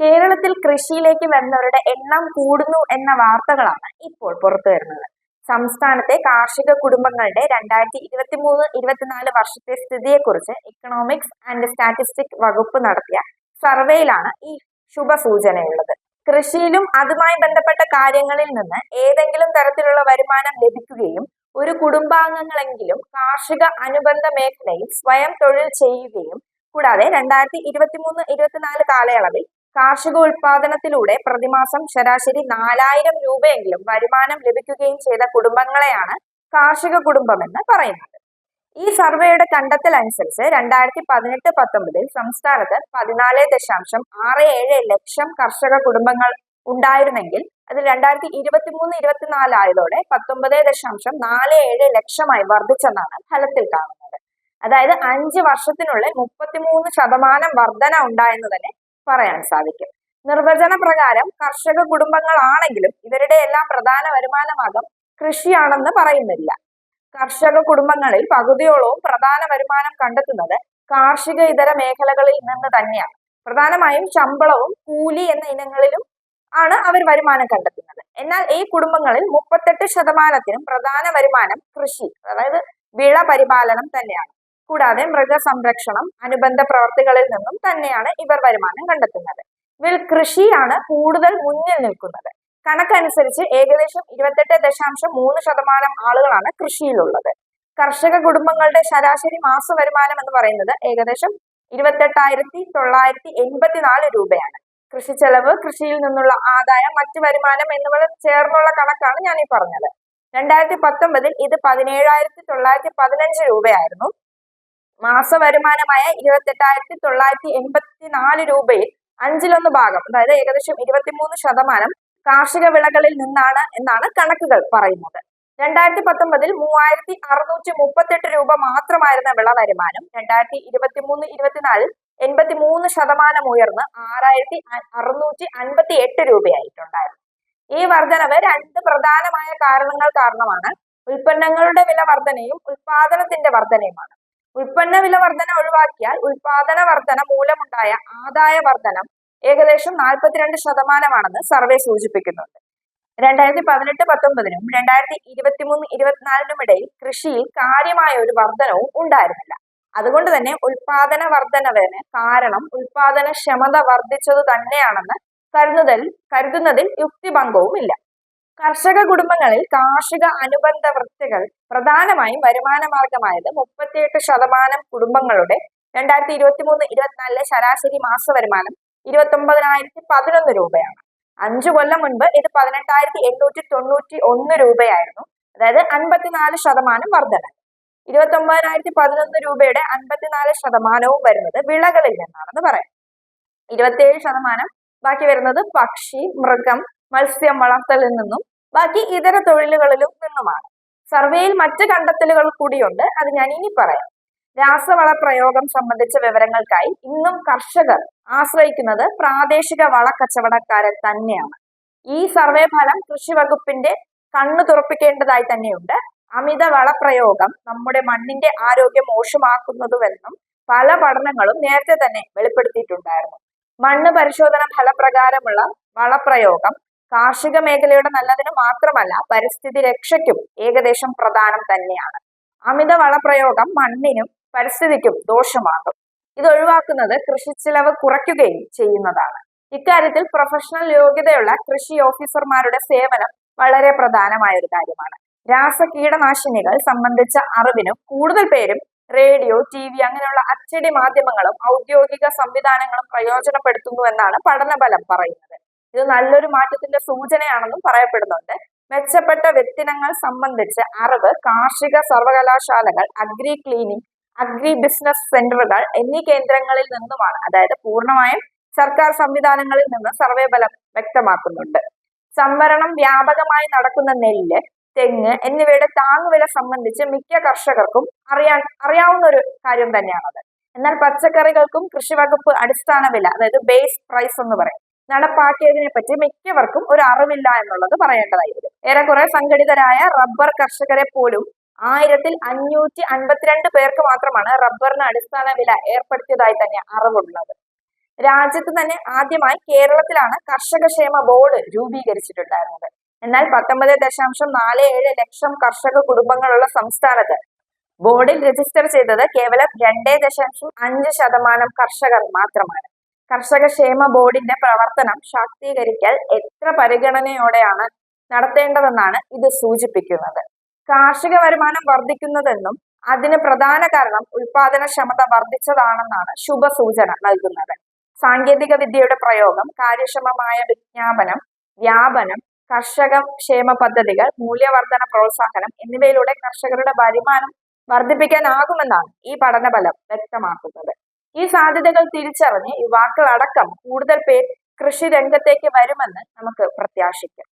കേരളത്തിൽ കൃഷിയിലേക്ക് വരുന്നവരുടെ എണ്ണം കൂടുന്നു എന്ന വാർത്തകളാണ് ഇപ്പോൾ പുറത്തു വരുന്നത്. സംസ്ഥാനത്തെ കാർഷിക കുടുംബങ്ങളുടെ രണ്ടായിരത്തി ഇരുപത്തി മൂന്ന് ഇരുപത്തിനാല് വർഷത്തെ സ്ഥിതിയെക്കുറിച്ച് ഇക്കണോമിക്സ് ആൻഡ് സ്റ്റാറ്റിസ്റ്റിക് വകുപ്പ് നടത്തിയ സർവേയിലാണ് ഈ ശുഭസൂചനയുള്ളത്. കൃഷിയിലും അതുമായി ബന്ധപ്പെട്ട കാര്യങ്ങളിൽ നിന്ന് ഏതെങ്കിലും തരത്തിലുള്ള വരുമാനം ലഭിക്കുകയും ഒരു കുടുംബാംഗങ്ങളെങ്കിലും കാർഷിക അനുബന്ധ മേഖലയിൽ സ്വയം തൊഴിൽ ചെയ്യുകയും കൂടാതെ രണ്ടായിരത്തി ഇരുപത്തി മൂന്ന് ഇരുപത്തിനാല് കാലയളവിൽ കാർഷിക ഉൽപാദനത്തിലൂടെ പ്രതിമാസം ശരാശരി നാലായിരം രൂപയെങ്കിലും വരുമാനം ലഭിക്കുകയും ചെയ്ത കുടുംബങ്ങളെയാണ് കാർഷിക കുടുംബമെന്ന് പറയുന്നത്. ഈ സർവേയുടെ കണ്ടെത്തൽ അനുസരിച്ച് രണ്ടായിരത്തി പതിനെട്ട് പത്തൊമ്പതിൽ സംസ്ഥാനത്ത് പതിനാല് ദശാംശം ആറ് ഏഴ് ലക്ഷം കർഷക കുടുംബങ്ങൾ ഉണ്ടായിരുന്നെങ്കിൽ അതിൽ രണ്ടായിരത്തി ഇരുപത്തി മൂന്ന് ഇരുപത്തിനാല് ആയതോടെ പത്തൊമ്പത് ദശാംശം നാല് ഏഴ് ലക്ഷമായി വർദ്ധിച്ചെന്നാണ് ഫലത്തിൽ കാണുന്നത്. അതായത് അഞ്ച് വർഷത്തിനുള്ളിൽ മുപ്പത്തിമൂന്ന് ശതമാനം വർധന ഉണ്ടായെന്ന് തന്നെ പറയാൻ സാധിക്കും. നിർവചന പ്രകാരം കർഷക കുടുംബങ്ങളാണെങ്കിലും ഇവരുടെ എല്ലാം പ്രധാന വരുമാനമാകും കൃഷിയാണെന്ന് പറയുന്നില്ല. കർഷക കുടുംബങ്ങളിൽ പകുതിയോളവും പ്രധാന വരുമാനം കണ്ടെത്തുന്നത് കാർഷിക ഇതര മേഖലകളിൽ നിന്ന് തന്നെയാണ്. പ്രധാനമായും ശമ്പളവും കൂലി എന്ന ഇനങ്ങളിലും ആണ് അവർ വരുമാനം കണ്ടെത്തുന്നത്. എന്നാൽ ഈ കുടുംബങ്ങളിൽ മുപ്പത്തെട്ട് ശതമാനത്തിനും പ്രധാന വരുമാനം കൃഷി അതായത് വിള പരിപാലനം തന്നെയാണ്. കൂടാതെ മൃഗസംരക്ഷണം അനുബന്ധ പ്രവർത്തികളിൽ നിന്നും തന്നെയാണ് ഇവർ വരുമാനം കണ്ടെത്തുന്നത്. ഇതിൽ കൃഷിയാണ് കൂടുതൽ മുന്നിൽ നിൽക്കുന്നത്. കണക്കനുസരിച്ച് ഏകദേശം ഇരുപത്തെട്ട് ദശാംശം മൂന്ന് ശതമാനം ആളുകളാണ് കൃഷിയിലുള്ളത്. കർഷക കുടുംബങ്ങളുടെ ശരാശരി മാസ വരുമാനം എന്ന് പറയുന്നത് ഏകദേശം ഇരുപത്തെട്ടായിരത്തി തൊള്ളായിരത്തി എൺപത്തിനാല് രൂപയാണ്. കൃഷി ചെലവ് കൃഷിയിൽ നിന്നുള്ള ആദായം മറ്റു വരുമാനം എന്നിവ ചേർന്നുള്ള കണക്കാണ് ഞാൻ ഈ പറഞ്ഞത്. രണ്ടായിരത്തി പത്തൊമ്പതിൽ ഇത് പതിനേഴായിരത്തി തൊള്ളായിരത്തി പതിനഞ്ച് രൂപയായിരുന്നു. മാസ വരുമാനമായ ഇരുപത്തെട്ടായിരത്തി തൊള്ളായിരത്തി എൺപത്തി നാല് രൂപയിൽ അഞ്ചിലൊന്ന് ഭാഗം അതായത് ഏകദേശം ഇരുപത്തിമൂന്ന് ശതമാനം കാർഷിക വിളകളിൽ നിന്നാണ് എന്നാണ് കണക്കുകൾ പറയുന്നത്. രണ്ടായിരത്തി പത്തൊമ്പതിൽ മൂവായിരത്തി അറുന്നൂറ്റി മുപ്പത്തെട്ട് രൂപ മാത്രമായിരുന്ന വിള വരുമാനം രണ്ടായിരത്തി ഇരുപത്തി മൂന്ന് ഇരുപത്തിനാലിൽ എൺപത്തി മൂന്ന് ശതമാനം ഉയർന്ന് ആറായിരത്തി അറുന്നൂറ്റി അൻപത്തി എട്ട് രൂപയായിട്ടുണ്ടായിരുന്നു. ഈ വർധനവ് രണ്ട് പ്രധാനമായ കാരണങ്ങൾ കാരണമാണ്. ഉൽപ്പന്നങ്ങളുടെ വില വർധനയും ഉൽപാദനത്തിന്റെ വർധനയുമാണ്. ഉൽപ്പന്ന വില വർധന ഒഴിവാക്കിയാൽ ഉൽപാദന വർധന മൂലമുണ്ടായ ആദായ വർധനം ഏകദേശം നാൽപ്പത്തിരണ്ട് ശതമാനമാണെന്ന് സർവേ സൂചിപ്പിക്കുന്നുണ്ട്. രണ്ടായിരത്തി പതിനെട്ട് പത്തൊമ്പതിനും രണ്ടായിരത്തി ഇരുപത്തി മൂന്ന് ഇരുപത്തിനാലിനും ഇടയിൽ കൃഷിയിൽ കാര്യമായ ഒരു വർധനവും ഉണ്ടായിരുന്നില്ല. അതുകൊണ്ട് തന്നെ ഉൽപാദന വർധനവിന് കാരണം ഉൽപാദനക്ഷമത വർദ്ധിച്ചത് തന്നെയാണെന്ന് കരുതുന്നതിൽ കരുതുന്നതിൽ യുക്തിഭംഗവും ഇല്ല കർഷക കുടുംബങ്ങളിൽ കാർഷിക അനുബന്ധ വൃത്തികൾ പ്രധാനമായും വരുമാന മാർഗമായത് മുപ്പത്തിയെട്ട് ശതമാനം കുടുംബങ്ങളുടെ രണ്ടായിരത്തി ഇരുപത്തി മൂന്ന് ഇരുപത്തിനാലിലെ ശരാശരി മാസ വരുമാനം ഇരുപത്തി ഒമ്പതിനായിരത്തി പതിനൊന്ന് രൂപയാണ്. അഞ്ചു കൊല്ലം മുൻപ് ഇത് പതിനെട്ടായിരത്തി എണ്ണൂറ്റി തൊണ്ണൂറ്റി ഒന്ന് രൂപയായിരുന്നു. അതായത് അൻപത്തിനാല് ശതമാനം വർധന ഇരുപത്തി ഒമ്പതിനായിരത്തി പതിനൊന്ന് രൂപയുടെ അൻപത്തിനാല് ശതമാനവും വരുന്നത് വിളകളിൽ നിന്നാണെന്ന് പറയാം. ഇരുപത്തിയേഴ് ശതമാനം ബാക്കി വരുന്നത് പക്ഷി മൃഗം മത്സ്യം വളർത്തലിൽ നിന്നും ബാക്കി ഇതര തൊഴിലുകളിലും നിന്നുമാണ്. സർവേയിൽ മറ്റ് കണ്ടെത്തലുകൾ കൂടിയുണ്ട്. അത് ഞാൻ ഇനി പറയാം. രാസവള പ്രയോഗം സംബന്ധിച്ച വിവരങ്ങൾക്കായി ഇന്നും കർഷകർ ആശ്രയിക്കുന്നത് പ്രാദേശിക വളക്കച്ചവടക്കാരെ തന്നെയാണ്. ഈ സർവേ ഫലം കൃഷി വകുപ്പിന്റെ കണ്ണു തുറപ്പിക്കേണ്ടതായി തന്നെയുണ്ട്. അമിത വളപ്രയോഗം നമ്മുടെ മണ്ണിന്റെ ആരോഗ്യം മോശമാക്കുന്നതുവെന്നും പല പഠനങ്ങളും നേരത്തെ തന്നെ വെളിപ്പെടുത്തിയിട്ടുണ്ടായിരുന്നു. മണ്ണ് പരിശോധന ഫലപ്രകാരമുള്ള വളപ്രയോഗം കാർഷിക മേഖലയുടെ നല്ലതിന് മാത്രമല്ല പരിസ്ഥിതി രക്ഷയ്ക്കും ഏകദേശം പ്രധാനം തന്നെയാണ്. അമിത വളപ്രയോഗം മണ്ണിനും പരിസ്ഥിതിക്കും ദോഷമാകും. ഇത് ഒഴിവാക്കുന്നത് കൃഷി ചിലവ് കുറയ്ക്കുകയും ചെയ്യുന്നതാണ്. ഇക്കാര്യത്തിൽ പ്രൊഫഷണൽ യോഗ്യതയുള്ള കൃഷി ഓഫീസർമാരുടെ സേവനം വളരെ പ്രധാനമായ ഒരു കാര്യമാണ്. രാസ കീടനാശിനികൾ സംബന്ധിച്ച അറിവിനും കൂടുതൽ പേരും റേഡിയോ ടി വി അങ്ങനെയുള്ള അച്ചടി മാധ്യമങ്ങളും ഔദ്യോഗിക സംവിധാനങ്ങളും പ്രയോജനപ്പെടുത്തുന്നു എന്നാണ് പഠനബലം പറയുന്നത്. ഇത് നല്ലൊരു മാറ്റത്തിന്റെ സൂചനയാണെന്നും പറയപ്പെടുന്നുണ്ട്. മെച്ചപ്പെട്ട വ്യക്തിനങ്ങൾ സംബന്ധിച്ച് അറിവ് കാർഷിക സർവകലാശാലകൾ അഗ്രി ക്ലീനിക് അഗ്രി ബിസിനസ് സെന്ററുകൾ എന്നീ കേന്ദ്രങ്ങളിൽ നിന്നുമാണ് അതായത് പൂർണമായും സർക്കാർ സംവിധാനങ്ങളിൽ നിന്ന് സർവേ ഫലം വ്യക്തമാക്കുന്നുണ്ട്. സംവരണം വ്യാപകമായി നടക്കുന്ന നെല്ല് തെങ്ങ് എന്നിവയുടെ താങ്ങുവില സംബന്ധിച്ച് മിക്ക കർഷകർക്കും അറിയാൻ അറിയാവുന്ന ഒരു കാര്യം തന്നെയാണത്. എന്നാൽ പച്ചക്കറികൾക്കും കൃഷി വകുപ്പ് അടിസ്ഥാന വില അതായത് ബേസ് പ്രൈസ് എന്ന് പറയും. നടപ്പാക്കിയതിനെ പറ്റി മിക്കവർക്കും ഒരു അറിവില്ല എന്നുള്ളത് പറയേണ്ടതായി വരും ഏറെക്കുറെ സംഘടിതരായ റബ്ബർ കർഷകരെ പോലും ആയിരത്തിൽ അഞ്ഞൂറ്റി അൻപത്തിരണ്ട് പേർക്ക് മാത്രമാണ് റബ്ബറിന് അടിസ്ഥാന വില ഏർപ്പെടുത്തിയതായി തന്നെ അറിവുള്ളത്. രാജ്യത്ത് തന്നെ ആദ്യമായി കേരളത്തിലാണ് കർഷക ക്ഷേമ ബോർഡ് രൂപീകരിച്ചിട്ടുണ്ടായിരുന്നത്. എന്നാൽ പത്തൊമ്പത് ദശാംശം നാല് ഏഴ് ലക്ഷം കർഷക കുടുംബങ്ങളുള്ള സംസ്ഥാനത്ത് ബോർഡിൽ രജിസ്റ്റർ ചെയ്തത് കേവലം രണ്ടേ ദശാംശം അഞ്ച് ശതമാനം കർഷകർ മാത്രമാണ്. കർഷക ക്ഷേമ ബോർഡിന്റെ പ്രവർത്തനം ശാക്തീകരിക്കൽ എത്ര പരിഗണനയോടെയാണ് നടത്തേണ്ടതെന്നാണ് ഇത് സൂചിപ്പിക്കുന്നത്. കാർഷിക വരുമാനം വർദ്ധിക്കുന്നതെന്നും അതിന് പ്രധാന കാരണം ഉൽപാദനക്ഷമത വർദ്ധിച്ചതാണെന്നാണ് ശുഭസൂചന നൽകുന്നത്. സാങ്കേതിക വിദ്യയുടെ പ്രയോഗം കാര്യക്ഷമമായ വിജ്ഞാപനം വ്യാപനം കർഷക ക്ഷേമ പദ്ധതികൾ മൂല്യവർധന പ്രോത്സാഹനം എന്നിവയിലൂടെ കർഷകരുടെ വരുമാനം വർദ്ധിപ്പിക്കാനാകുമെന്നാണ് ഈ പഠനഫലം വ്യക്തമാക്കുന്നത്. ഈ സാധ്യതകൾ തിരിച്ചറിഞ്ഞ് യുവാക്കൾ അടക്കം കൂടുതൽ പേർ കൃഷി രംഗത്തേക്ക് വരുമെന്ന് നമുക്ക് പ്രത്യാശിക്കാം.